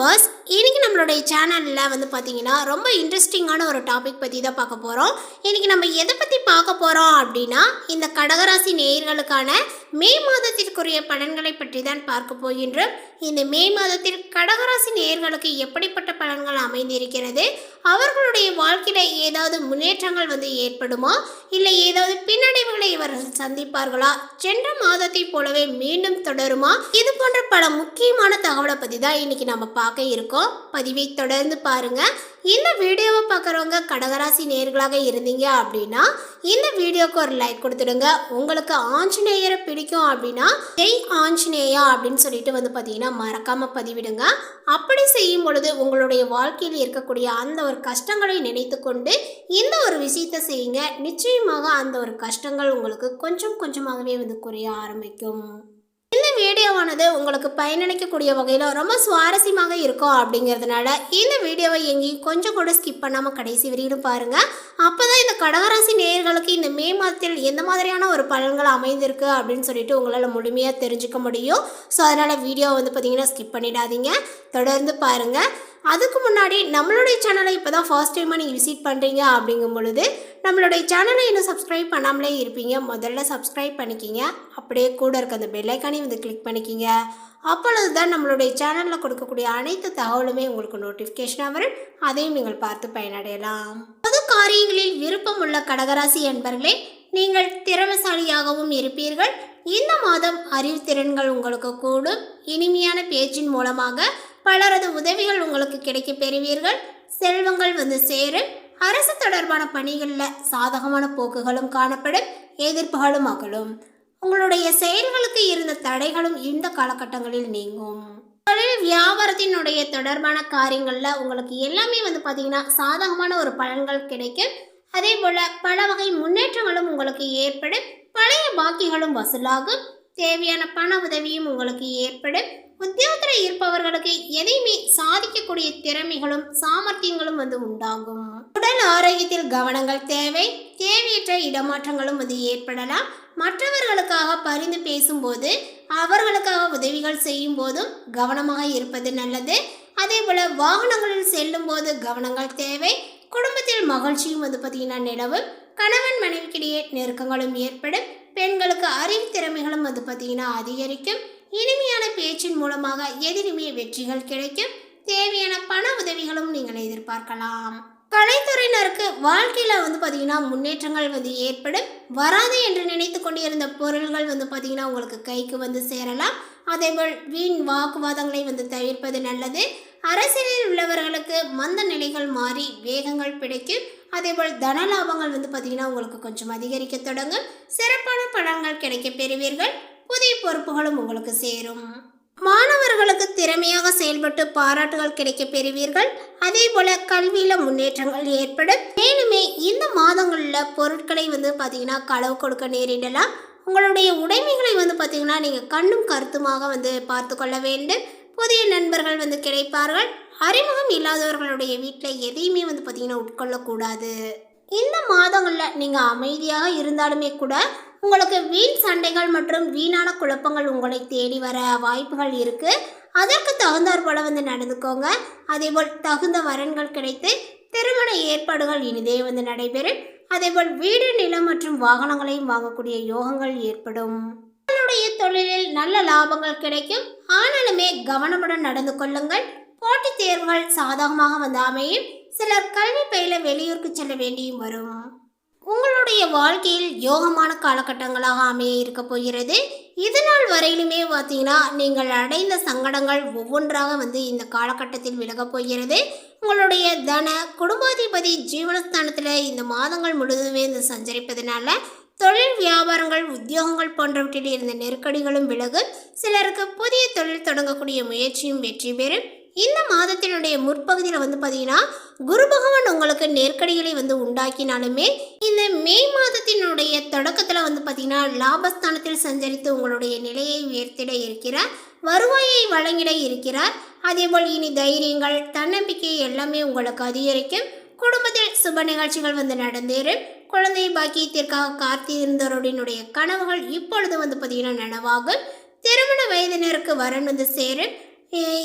Viewers இன்றைக்கி நம்மளுடைய சேனலில் வந்து பார்த்திங்கன்னா ரொம்ப இன்ட்ரெஸ்டிங்கான ஒரு டாபிக் பற்றி தான் பார்க்க போகிறோம் இன்றைக்கி நம்ம எதை பற்றி பார்க்க போகிறோம் அப்படின்னா இந்த கடகராசி நேயர்களுக்கான மே மாதத்திற்குரிய பலன்களை பற்றி தான் பார்க்க போகின்றோம். இந்த மே மாதத்தில் கடகராசி நேயர்களுக்கு எப்படிப்பட்ட பலன்கள் அமைந்திருக்கிறது? அவர்களுடைய வாழ்க்கையில் ஏதாவது முன்னேற்றங்கள் வந்து ஏற்படுமா? இல்லை ஏதாவது பின்னடைவுகளை இவர்கள் சந்திப்பார்களா? சென்ற மாதத்தை போலவே மீண்டும் தொடருமா? இது போன்ற பல முக்கியமான தகவலை பற்றி தான் இன்னைக்கு நம்ம பார்க்க இருக்கோம். பதிவை தொடர்ந்து பாருங்கள் இந்த வீடியோவை பார்க்குறவங்க கடகராசி நேர்களாக இருந்தீங்க அப்படின்னா இந்த வீடியோக்கு ஒரு லைக் கொடுத்துடுங்க. உங்களுக்கு ஆஞ்சநேயரை பிடிக்கும் அப்படின்னா ஜெய் ஆஞ்சநேயா அப்படின்னு சொல்லிட்டு வந்து பார்த்தீங்கன்னா மறக்காமல் பதிவிடுங்க. அப்படி செய்யும் பொழுது உங்களுடைய வாழ்க்கையில் இருக்கக்கூடிய அந்த ஒரு கஷ்டங்களை நினைத்து கொண்டு இந்த ஒரு விஷயத்தை செய்யுங்க. நிச்சயமாக அந்த ஒரு கஷ்டங்கள் உங்களுக்கு கொஞ்சம் கொஞ்சமாகவே வந்து குறைய ஆரம்பிக்கும். இந்த வீடியோவானது உங்களுக்கு பயனளிக்கக்கூடிய வகையில் ரொம்ப சுவாரஸ்யமாக இருக்கும் அப்படிங்கிறதுனால இந்த வீடியோவை எங்கேயும் கொஞ்சம் கூட ஸ்கிப் பண்ணாமல் கடைசி வரையிலும் பாருங்கள் அப்போ தான் இந்த கடகராசி நேயர்களுக்கு இந்த மே மாதத்தில் எந்த மாதிரியான ஒரு பலன்கள் அமைந்திருக்கு அப்படின்னு சொல்லிட்டு உங்களால் முழுமையாக தெரிஞ்சுக்க முடியும். ஸோ அதனால் வீடியோ வந்து பார்த்தீங்கன்னா ஸ்கிப் பண்ணிடாதீங்க. தொடர்ந்து பாருங்கள் அதுக்கு முன்னாடி நம்மளுடைய சேனலை இப்போ தான் ஃபர்ஸ்ட் டைமாக நீங்கள் விசிட் பண்ணுறீங்க அப்படிங்கும் பொழுது நம்மளுடைய சேனலை இன்னும் சப்ஸ்கிரைப் பண்ணாமலே இருப்பீங்க. முதல்ல சப்ஸ்கிரைப் பண்ணிக்கிங்க. அப்படியே கூட இருக்க அந்த பெல்லைக்கானையும் வந்து கிளிக் பண்ணிக்கிங்க. அப்பொழுது தான் நம்மளுடைய சேனலில் கொடுக்கக்கூடிய அனைத்து தகவலுமே உங்களுக்கு நோட்டிஃபிகேஷனாக வரும். அதையும் நீங்கள் பார்த்து பயனடையலாம். பொது காரியங்களில் விருப்பம் உள்ள கடகராசி என்பர்களே நீங்கள் திறமசாலியாகவும் இருப்பீர்கள். இந்த மாதம் அறிவுத்திறன்கள் உங்களுக்கு கூடும். இனிமையான பேச்சின் மூலமாக பலரது உதவிகள் உங்களுக்கு கிடைக்க பெறுவீர்கள். செல்வங்கள் வந்து சேரும். அரசு தொடர்பான பணிகளில் சாதகமான போக்குகளும் காணப்படும். எதிர்ப்புகளும் அகலும். உங்களுடைய செயல்களுக்கு இருந்த தடைகளும் இந்த காலகட்டங்களில் நீங்கும். தொழில் வியாபாரத்தினுடைய தொடர்பான காரியங்களில் உங்களுக்கு எல்லாமே வந்து பார்த்தீங்கன்னா சாதகமான ஒரு பலன்கள் கிடைக்கும். அதே போல் பல வகை முன்னேற்றங்களும் உங்களுக்கு ஏற்படும். பழைய பாக்கிகளும் வசூலாகும். தேவையான பண உதவியும் உங்களுக்கு ஏற்படும். உத்தியோகத்தில் இருப்பவர்களுக்கு எதையுமே சாதிக்கக்கூடிய திறமைகளும் சாமர்த்தியங்களும் வந்து உண்டாகும். உடல் ஆரோக்கியத்தில் கவனங்கள் தேவை. தேவையற்ற இடமாற்றங்களும் வந்து ஏற்படலாம். மற்றவர்களுக்காக பரிந்து பேசும்போது அவர்களுக்காக உதவிகள் செய்யும் போதும் கவனமாக இருப்பது நல்லது. அதே போல் வாகனங்களில் செல்லும் போது கவனங்கள் தேவை. குடும்பத்தில் மகிழ்ச்சியும் வந்து பார்த்தீங்கன்னா நிலவும். கணவன் மனைவிக்கிடையே நெருக்கங்களும் ஏற்படும். பெண்களுக்கு அறிவு திறமைகளும் வந்து பார்த்தீங்கன்னா அதிகரிக்கும். இனிமையான பேச்சின் மூலமாக எதிரிமைய வெற்றிகள் கிடைக்கும். தேவையான பண உதவிகளும் நீங்கள் எதிர்பார்க்கலாம். கலைத்துறையினருக்கு வாழ்க்கையில் வந்து பார்த்தீங்கன்னா முன்னேற்றங்கள் வந்து ஏற்படும். வராது என்று நினைத்து கொண்டிருந்த பொருள்கள் வந்து பார்த்தீங்கன்னா உங்களுக்கு கைக்கு வந்து சேரலாம். அதேபோல் வீண் வாக்குவாதங்களை வந்து தவிர்ப்பது நல்லது. அரசியலில் உள்ளவர்களுக்கு மந்த நிலைகள் மாறி வேகங்கள் பிடிக்கும். அதேபோல் தன லாபங்கள் வந்து பார்த்தீங்கன்னா உங்களுக்கு கொஞ்சம் அதிகரிக்க தொடங்கும். சிறப்பான பலன்கள் கிடைக்க பெறுவீர்கள். புதிய பொறுப்புகளும் உங்களுக்கு சேரும். மாணவர்களுக்கு திறமையாக செயல்பட்டு பாராட்டுகள் கிடைக்க பெறுவீர்கள். அதே போல கல்வியில் முன்னேற்றங்கள் ஏற்படும். மேலுமே இந்த மாதங்களில் பொருட்களை வந்து பார்த்தீங்கன்னா களவு கொடுக்க நேரிடலாம். உங்களுடைய உடைமைகளை வந்து பார்த்தீங்கன்னா நீங்கள் கண்ணும் கருத்துமாக வந்து பார்த்து கொள்ள வேண்டும். புதிய நண்பர்கள் வந்து கிடைப்பார்கள். அறிமுகம் இல்லாதவர்களுடைய வீட்டில் எதையுமே வந்து பார்த்தீங்கன்னா உட்கொள்ளக்கூடாது இந்த மாதங்களில் நீங்கள் அமைதியாக இருந்தாலுமே கூட உங்களுக்கு வீண் சண்டைகள் மற்றும் வீணான குழப்பங்கள் உங்களை தேடி வர வாய்ப்புகள் இருக்குது அதற்கு தகுந்தாற் போல வந்து நடந்துக்கோங்க. அதேபோல் தகுந்த வரன்கள் கிடைத்து திருமண ஏற்பாடுகள் இனிதே வந்து நடைபெறும். அதேபோல் வீடு நிலம் மற்றும் வாகனங்களையும் வாங்கக்கூடிய யோகங்கள் ஏற்படும். உங்களுடைய தொழிலில் நல்ல லாபங்கள் கிடைக்கும். ஆனாலுமே கவனமுடன் நடந்து கொள்ளுங்கள். போட்டித் தேர்வுகள் சாதகமாக வந்து அமையும். சிலர் கல்வி பயில வெளியூருக்கு செல்ல வேண்டியும் வரும். உங்களுடைய வாழ்க்கையில் யோகமான காலகட்டங்களாக அமைய இருக்க போகிறது. இதனால் வரையிலுமே பார்த்தீங்கன்னா நீங்கள் அடைந்த சங்கடங்கள் ஒவ்வொன்றாக வந்து இந்த காலகட்டத்தில் விலகப் போகிறது. உங்களுடைய தன குடும்பாதிபதி ஜீவனஸ்தானத்தில் இந்த மாதங்கள் முழுவதுமே இந்த சஞ்சரிப்பதனால தொழில் வியாபாரங்கள் உத்தியோகங்கள் போன்றவற்றில் இருந்த நெருக்கடிகளும் விலகும். சிலருக்கு புதிய தொழில் தொடங்கக்கூடிய முயற்சியும் வெற்றி பெறும். இந்த மாதத்தினுடைய முற்பகுதியில் வந்து பார்த்தீங்கன்னா குரு பகவான் உங்களுக்கு நெருக்கடிகளை வந்து உண்டாக்கினாலுமே இந்த மே மாதத்தினுடைய தொடக்கத்தில் வந்து பார்த்தீங்கன்னா லாபஸ்தானத்தில் சஞ்சரித்து உங்களுடைய நிலையை உயர்த்திட இருக்கிறார் வருவாயை வழங்கிட இருக்கிறார் அதேபோல் இனி தைரியங்கள் தன்னம்பிக்கை எல்லாமே உங்களுக்கு அதிகரிக்கும். குடும்பத்தில் சுப நிகழ்ச்சிகள் வந்து நடந்தேறும். குழந்தை பாக்கியத்திற்காக காத்திருந்தவருடைய கனவுகள் இப்பொழுது வந்து பார்த்தீங்கன்னா நனவாகும். திருமண வயதினருக்கு வரன் வந்து சேரும்.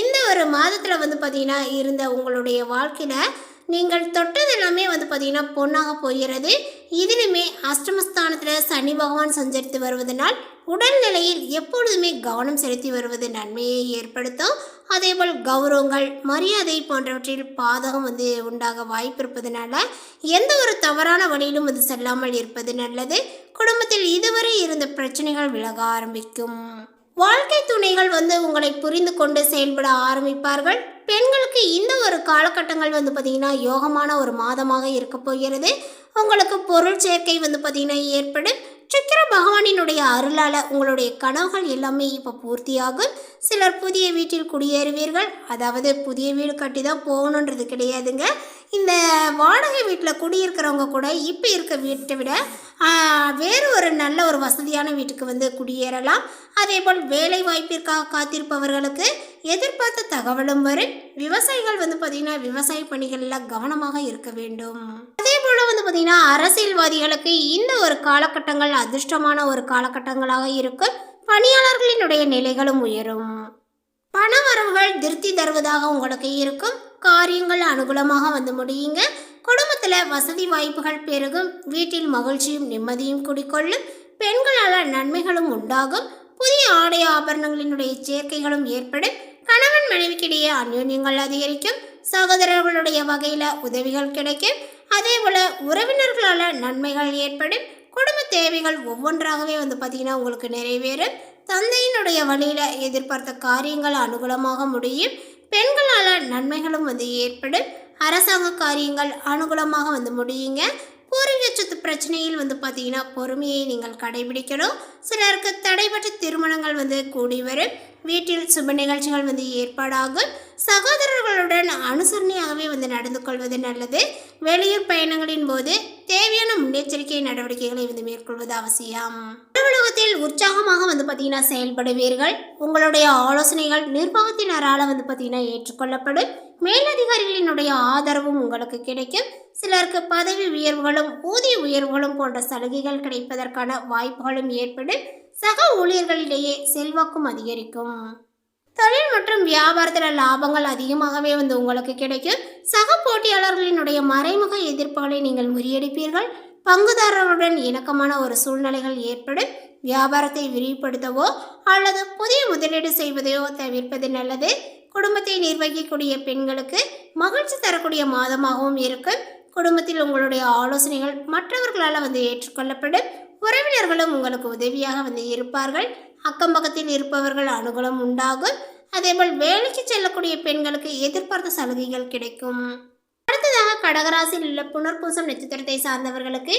இந்த ஒரு மாதத்தில் வந்து பார்த்தீங்கன்னா இருந்த உங்களுடைய வாழ்க்கையில் நீங்கள் தொட்டது எல்லாமே வந்து பார்த்திங்கன்னா பொண்ணாக போகிறது. இதிலுமே அஷ்டமஸ்தானத்தில் சனி பகவான் சஞ்சரித்து வருவதனால் உடல்நிலையில் எப்பொழுதுமே கவனம் செலுத்தி வருவது நன்மையை ஏற்படுத்தும். அதேபோல் கௌரவங்கள் மரியாதை போன்றவற்றில் பாதகம் வந்து உண்டாக வாய்ப்பு இருப்பதனால எந்த ஒரு தவறான வழியிலும் அது செல்லாமல் இருப்பது நல்லது. குடும்பத்தில் இதுவரை இருந்த பிரச்சனைகள் விலக ஆரம்பிக்கும். வாழ்க்கை துணைகள் வந்து உங்களை புரிந்து கொண்டு செயல்பட ஆரம்பிப்பார்கள். பெண்களுக்கு இந்த ஒரு காலகட்டங்கள் வந்து பார்த்திங்கன்னா யோகமான ஒரு மாதமாக இருக்க போகிறது. உங்களுக்கு பொருள் சேர்க்கை வந்து பார்த்திங்கன்னா ஏற்படும். சுக்கிர பகவானினுடைய அருளால் உங்களுடைய கனவுகள் எல்லாமே இப்போ பூர்த்தியாகும். சிலர் புதிய வீட்டில் குடியேறுவீர்கள். அதாவது புதிய வீடு கட்டி தான் போகணுன்றது கிடையாதுங்க. இந்த வாடகை வீட்டில் குடியிருக்கிறவங்க கூட இப்போ இருக்க வீட்டை விட வேறு ஒரு நல்ல ஒரு வசதியான வீட்டுக்கு வந்து குடியேறலாம். அதேபோல் வேலை வாய்ப்பிற்காக காத்திருப்பவர்களுக்கு எதிர்பார்த்த தகவலும் வரும். விவசாயிகள் வந்து பார்த்திங்கன்னா விவசாய பணிகளில் கவனமாக இருக்க வேண்டும். அதே வந்து பார்த்திங்கன்னா அரசியல்வாதிகளுக்கு இந்த ஒரு காலகட்டங்கள் அதிர்ஷ்டமான ஒரு காலகட்டங்களாக இருக்கும் பணியாளர்களினுடைய நிலைகளும் உயரும். பண வரவுகள் திருப்தி தருவதாக உங்களுக்கு இருக்கும். காரியங்கள் அனுகூலமாக வந்து முடியுங்க. குடும்பத்தில் வசதி வாய்ப்புகள் பெருகும். வீட்டில் மகிழ்ச்சியும் நிம்மதியும் குடிக்கொள்ளும். பெண்களால் நன்மைகளும் உண்டாகும். புதிய ஆடை ஆபரணங்களினுடைய சேர்க்கைகளும் ஏற்படும். கணவன் மனைவிக்கிடையே அந்யோன்யங்கள் அதிகரிக்கும். சகோதரர்களுடைய வகையில் உதவிகள் கிடைக்கும். அதே போல் உறவினர்களால் நன்மைகள் ஏற்படும் குடும்ப தேவைகள் ஒவ்வொன்றாகவே வந்து பார்த்திங்கன்னா உங்களுக்கு நிறைவேறும். தந்தையினுடைய வழியில் எதிர்பார்த்த காரியங்கள் அனுகூலமாக முடியும். பெண்களால் நன்மைகளும் வந்து ஏற்படும். அரசாங்க காரியங்கள் அனுகூலமாக வந்து முடியுங்க. பூர்வீக சொத்து பிரச்சனையில் வந்து பார்த்தீங்கன்னா பொறுமையை நீங்கள் கடைபிடிக்கணும். சிலருக்கு தடைபட்ட திருமணங்கள் வந்து கூடி வரும். வீட்டில் சுப நிகழ்ச்சிகள் வந்து ஏற்பாடாகும். சகோதரர்களுடன் அனுசரணையாகவே வந்து நடந்து கொள்வது நல்லது. வெளியூர் பயணங்களின் போது தேவையான முன்னெச்சரிக்கை நடவடிக்கைகளை வந்து மேற்கொள்வது அவசியம். அலுவலகத்தில் உற்சாகமாக வந்து பார்த்தீங்கன்னா செயல்படுவீர்கள். உங்களுடைய ஆலோசனைகள் நிர்வாகத்தினரால் வந்து பார்த்தீங்கன்னா ஏற்றுக்கொள்ளப்படும். மேலதிகாரிகளினுடைய ஆதரவும் உங்களுக்கு கிடைக்கும். சிலருக்கு பதவி உயர்வுகளும் ஊதிய உயர்வுகளும் போன்ற சலுகைகள் கிடைப்பதற்கான வாய்ப்புகளும் ஏற்படும் சக ஊழியர்களிடையே செல்வாக்கும் அதிகரிக்கும். தொழில் மற்றும் வியாபாரத்தில் லாபங்கள் அதிகமாகவே வந்து உங்களுக்கு கிடைக்கும். சக போட்டியாளர்களினுடைய மறைமுக எதிர்ப்புகளை நீங்கள் முறியடிப்பீர்கள். பங்குதாரர்களுடன் இணக்கமான ஒரு சூழ்நிலைகள் ஏற்படும் வியாபாரத்தை விரிவுபடுத்தவோ அல்லது புதிய முதலீடு செய்வதையோ தவிர்ப்பது நல்லது. குடும்பத்தை நிர்வகிக்கக்கூடிய பெண்களுக்கு மகிழ்ச்சி தரக்கூடிய மாதமாகவும் இருக்கும். குடும்பத்தில் உங்களுடைய ஆலோசனைகள் மற்றவர்களால் வந்து ஏற்றுக்கொள்ளப்படும். உறவினர்களும் உங்களுக்கு உதவியாக வந்து இருப்பார்கள். அக்கம் பக்கத்தில் இருப்பவர்கள் அனுகூலம் உண்டாகும். அதேபோல் வேலைக்கு செல்லக்கூடிய பெண்களுக்கு எதிர்பார்த்த சலுகைகள் கிடைக்கும். அடுத்ததாக கடகராசியில் உள்ள புனர்பூசம் நட்சத்திரத்தை சார்ந்தவர்களுக்கு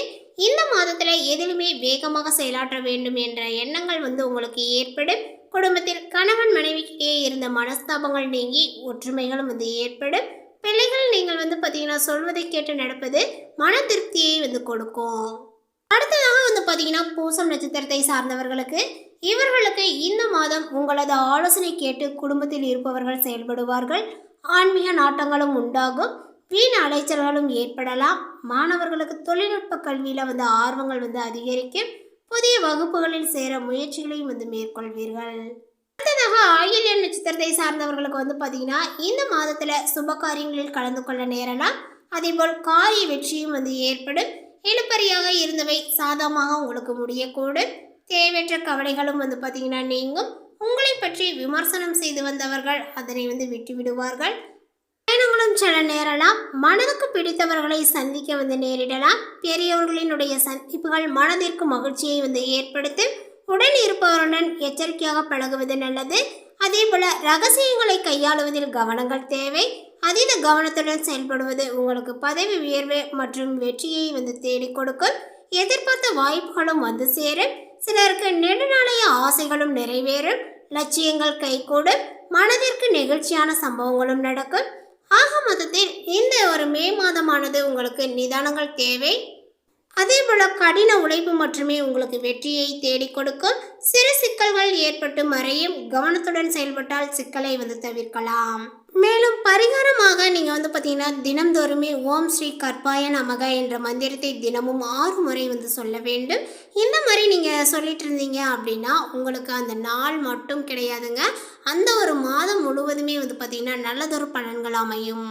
இந்த மாதத்தில் எதிலுமே வேகமாக செயலாற்ற வேண்டும் என்ற எண்ணங்கள் வந்து உங்களுக்கு ஏற்படும். குடும்பத்தில் கணவன் மனைவிக்கிட்டே இருந்த மனஸ்தாபங்கள் நீங்கி ஒற்றுமைகளும் வந்து ஏற்படும். பிள்ளைகள் நீங்கள் வந்து பார்த்தீங்கன்னா சொல்வதை கேட்டு நடப்பது மன திருப்தியை வந்து கொடுக்கும். அடுத்ததாக வந்து பார்த்தீங்கன்னா பூசம் நட்சத்திரத்தை சார்ந்தவர்களுக்கு இவர்களுக்கு இந்த மாதம் உங்களது ஆலோசனை கேட்டு குடும்பத்தில் இருப்பவர்கள் செயல்படுவார்கள். ஆன்மீக நாட்டங்களும் உண்டாகும். வீண் அலைச்சல்களும் ஏற்படலாம். மாணவர்களுக்கு தொழில்நுட்ப கல்வியில் வந்து ஆர்வங்கள் வந்து அதிகரிக்கும். புதிய வகுப்புகளில் சேர முயற்சிகளையும் வந்து மேற்கொள்வீர்கள். அடுத்ததாக ஆயில்யம் நட்சத்திரத்தை சார்ந்தவர்களுக்கு வந்து பார்த்தீங்கன்னா இந்த மாதத்தில் சுப காரியங்களில் கலந்து கொள்ள நேரலாம் அதேபோல் காரிய வெற்றியும் வந்து ஏற்படும். இழுப்பறியாக இருந்தவை சாதமாக உங்களுக்கு முடியக்கூடும். தேவையற்ற கவலைகளும் வந்து பார்த்தீங்கன்னா நீங்கும். உங்களை பற்றி விமர்சனம் செய்து வந்தவர்கள் அதனை வந்து விட்டு விடுவார்கள் பயணங்களும் செல்ல நேரலாம். மனதுக்கு பிடித்தவர்களை சந்திக்க வந்து நேரிடலாம். பெரியவர்களினுடைய சந்திப்புகள் மனதிற்கு மகிழ்ச்சியை வந்து ஏற்படுத்தும். உடன் இருப்பவருடன் எச்சரிக்கையாக பழகுவது நல்லது. அதே போல ரகசியங்களை கையாளுவதில் கவனங்கள் தேவை. அதீத கவனத்துடன் செயல்படுவது உங்களுக்கு பதவி உயர்வு மற்றும் வெற்றியை வந்து தேடிக் கொடுக்கும். எதிர்பார்த்த வாய்ப்புகளும் வந்து சேரும். சிலருக்கு நெடுநாளைய ஆசைகளும் நிறைவேறும். லட்சியங்கள் கைகூடும். மனதிற்கு நெகிழ்ச்சியான சம்பவங்களும் நடக்கும். ஆக மொத்தத்தில் இந்த ஒரு மே மாதமானது உங்களுக்கு நிதானங்கள் தேவை. அதே போல கடின உழைப்பு மட்டுமே உங்களுக்கு வெற்றியை தேடிக் கொடுக்கும். சிறு சிக்கல்கள் ஏற்பட்டு மறையும் கவனத்துடன் செயல்பட்டால் சிக்கலை வந்து தவிர்க்கலாம். மேலும் பரிகாரமாக நீங்கள் வந்து பார்த்தீங்கன்னா தினம்தோறுமே ஓம் ஸ்ரீ கற்பாய நமக என்ற மந்திரத்தை தினமும் ஆறு முறை வந்து சொல்ல வேண்டும். இந்த மாதிரி நீங்கள் சொல்லிட்டு இருந்தீங்க அப்படின்னா உங்களுக்கு அந்த நாள் மட்டும் கிடையாதுங்க. அந்த ஒரு மாதம் முழுவதுமே வந்து பார்த்திங்கன்னா நல்லதொரு பலன்கள் அமையும்.